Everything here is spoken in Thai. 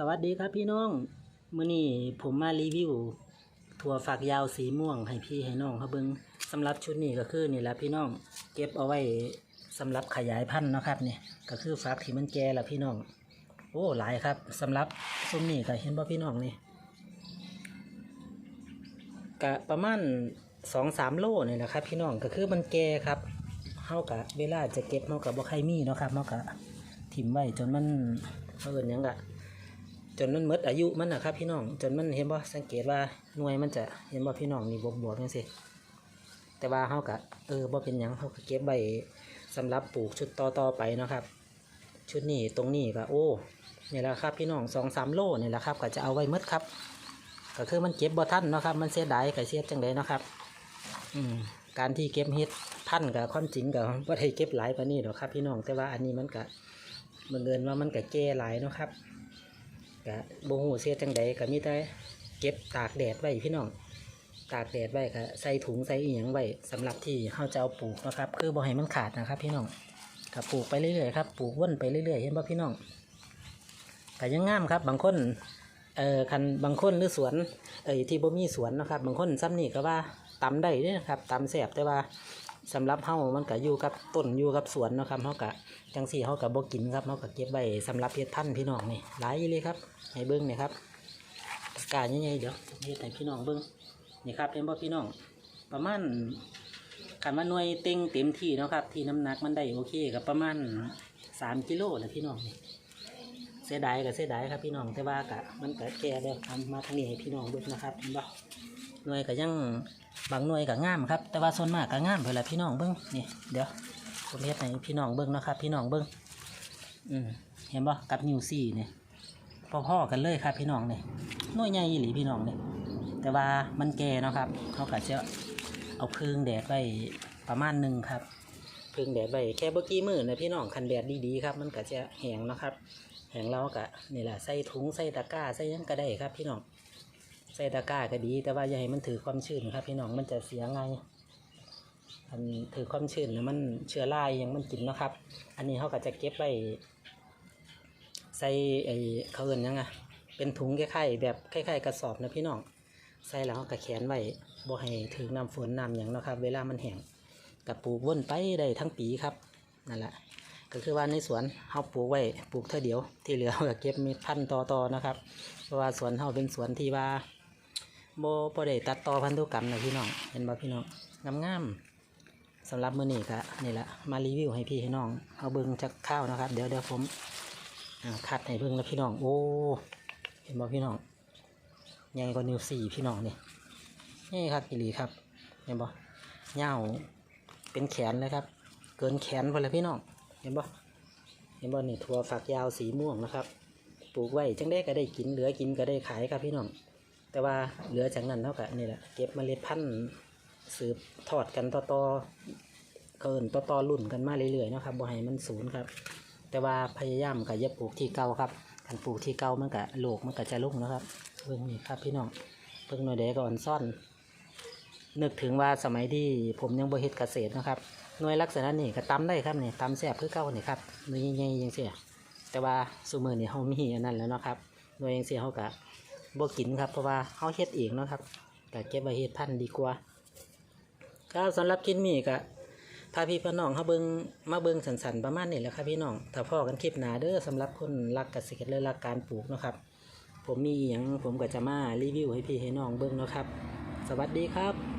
สวัสดีครับพี่น้องมื้อนี้ผมมารีวิวถั่วฝักยาวสีม่วงให้พี่ให้น้องเขาเบิ่งสำหรับชุดนี้ก็คือนี่แหละพี่น้อง เก็บเอาไว้สำหรับขยายพันธุ์นะครับนี่ก็คือฝักที่มันแก่แล้วพี่น้อง โอ้หลายครับสำหรับซุ้มนี้ก็เห็นบ่พี่น้องนี่ก็ประมาณสองสามโลนี่นะครับ พี่น้องก็คือมันแก่ครับเฮากะเวลาจะเก็บเฮากะบ่ใครมีเนาะครับเฮากะถิ่มไว้จนมันเอิ้นยังกะ จนมันมดอายุมันนะครับพี่น้อง จนมันเห็นบ่สังเกตว่าหน่วยมันจะเห็นบ่พี่น้องนี่บวกบวกจังซี่แต่ว่าเฮาก็เออบ่เป็นหยังเฮาก็เก็บไว้สำหรับปลูกชุดต่อต่อไปนะครับ ชุดนี้ตรงนี้ก็โอ้นี่แหละครับพี่น้องสองสามโลนี่แหละครับก็จะเอาไว้มดครับ ก็คือมันเก็บบ่ทันนะครับ มันเสียดายก็เสียจังไดเนะครับ อืมการที่เก็บเฮ็ดทันกับความจริงก็บ่ได้เก็บหลายปานนี้หรอกครับ พี่น้องแต่ว่าอันนี้มันก็บังเอิญว่ามันก็แก่หลายนะครับ ก็บ่ฮู้เสียจังใดก็มีแต่เก็บตากแดดไว้พี่น้องตากแดดไว้ก็ใส่ถุงใส่อีหยังไว้สำหรับที่เฮาจะเอาปลูกนะครับ คือบ่ให้มันขาดนะครับ พี่น้องก็ปลูกไปเรื่อยๆครับปลูกวนไปเรื่อยๆเห็นบ่พี่น้องก็ยังงามครับ บางคนเอ่อคันบางคนหรือสวนเอ่ยที่บ่มีสวนนะครับ บางคนซ้ำนี่ก็ว่าตำได้เด้นะครับตำแซ่บแต่ว่า สำหรับเฮามันก็อยู่กับต้นอยู่กับสวนนะครับเฮาก็จังซี่เฮาก็บ่กินครับเฮาก็เก็บไว้สำหรับเฮ็ดพันธุ์พี่น้องนี่หลายอีหลีครับให้เบิ้งเนี่ยครับกาใหญ่ๆเดี๋ยวนี่ให้พี่น้องเบิ้งนี่ครับเห็นบ่พี่น้อง ประมาณขันว่าหน่วยเต็งเต็มที่นะครับ ที่น้ำหนักมันได้โอเคกับประมาณสามกิโลแหละพี่น้องนี่เสียดายกับเสียดายครับพี่น้องแต่ว่ากะมันก็แก่แล้วทำมาทางนี้ให้พี่น้องเบิ้งนะครับเห็นบ่ หน่วยก็ยังบางหน่วยก็งามครับ แต่ว่าส่วนมากก็งามเพื่อละพี่น้องเบิ้งนี่เดี๋ยวผมเฮ็ดให้พี่น้องเบิ้งนะครับ พี่น้องเบิ้งอืมเห็นบ่กับนิวซี่เนี่ยพ่อๆกันเลยครับ พี่น้องเนี่ยหน่วยใหญ่อีหลีพี่น้องเนี่ยแต่ว่ามันแก่เนาะครับเขาก็จะเอาพึ่งแดดไว้ประมาณหนึ่งครับพึ่งแดดไว้แค่เมื่อกี้มือนะพี่น้องคันแดดดีๆครับ มันก็จะแห้งนะครับแห้งแล้วก็นี่แหละใส่ถุงใส่ตะกร้าใส่ยังก็ได้ครับ พี่น้อง ใส่ตะกร้าก็ดี แต่ว่าอย่าให้มันถือความชื้นครับ พี่น้องมันจะเสียไงอันถือความชื้นแล้วมันเชื้อราอยังมันกินนะครับ อันนี้เขาก็จะเก็บไว้ใส่ไอ้เขาเอินยังอะเป็นถุงคล้ายๆแบบคล้ายๆกระสอบนะพี่น้องใส่แล้วก็แขวนไว้บ่ให้ถึงน้ำฝนน้ำอย่างนะครับ เวลามันแห้งกับปลูกว่นไปได้ทั้งปีครับนั่นแหละก็คือว่าในสวนเฮาปลูกไว้ปลูกเท่าเดียวที่เหลือก็เก็บม็ดพันต่อๆนะครับ เพราะว่าสวนเฮาเป็นสวนที่ว่า โบบ่ได้ตัดต่อพันธุกรรมนะพี่น้องเห็นบ่พี่น้องงามๆสำหรับมือนี้ก็นี่แหละมารีวิวให้พี่ให้น้องเอาเบิ่งจากข้าวนะครับ เดี๋ยวเดี๋ยวผมอ่าคัดให้เบิ่งแล้วพี่น้อง โอ้เห็นบ่พี่น้องใหญ่กว่านิวสี่พี่น้องนี่นี่ครับอีหลีครับเห็นบ่เงาเป็นแขนเลยครับ เกินแขนไปเลยพี่น้องเห็นบ่เห็นบ่นี่ถั่วฝักยาวสีม่วงนะครับปลูกไว้จังได้ก็ได้กินเหลือกินก็ได้ขายครับพี่น้อง แต่ว่าเหลือจากนั้นเท่ากับนี่แหละเก็บเมล็ดพันธุ์สืบทอดกันต่อๆเกินต่อๆรุ่นกันมาเรื่อยๆนะครับบ่ให้มันสูญครับ แต่ว่าพยายามก็อย่าปลูกที่เก่าครับการปลูกที่เก่ามันก็โลกมันก็จะลุ่งนะครับเพิ่งนี่ครับพี่น้องเพิ่งหน่อยเด็ก่อนซ่อน นึกถึงว่าสมัยที่ผมยังบ่เฮ็ดเกษตรนะครับหน่วยลักษณะนี้ก็ตำได้ครับนี่ตำแซ่บคือเก่านี่ครับหน่วยใหญ่ๆจังซี่แต่ว่าซุมื้อนี้เฮามีอันนั้นแล้วนะครับหน่วยจังซี่เฮาก็ บกินครับเพราะว่าเฮาเฮ็ดเองเนาะครับก็เก็บไว้เฮ็ดพันดีกว่าครับสำหรับคลิปนี้ก็พาพี่พี่น้องเขาเบิงมาเบิงสันๆประมาณนี้แหละครับพี่น้องถ้าพ่อกันคลิปหนาเด้อสำหรับคนรักเกษตรและรักการปลูกเนาะครับ ผมมีอย่างผมก็จะมารีวิวให้พี่ให้น้องเบิงเนาะครับ สวัสดีครับ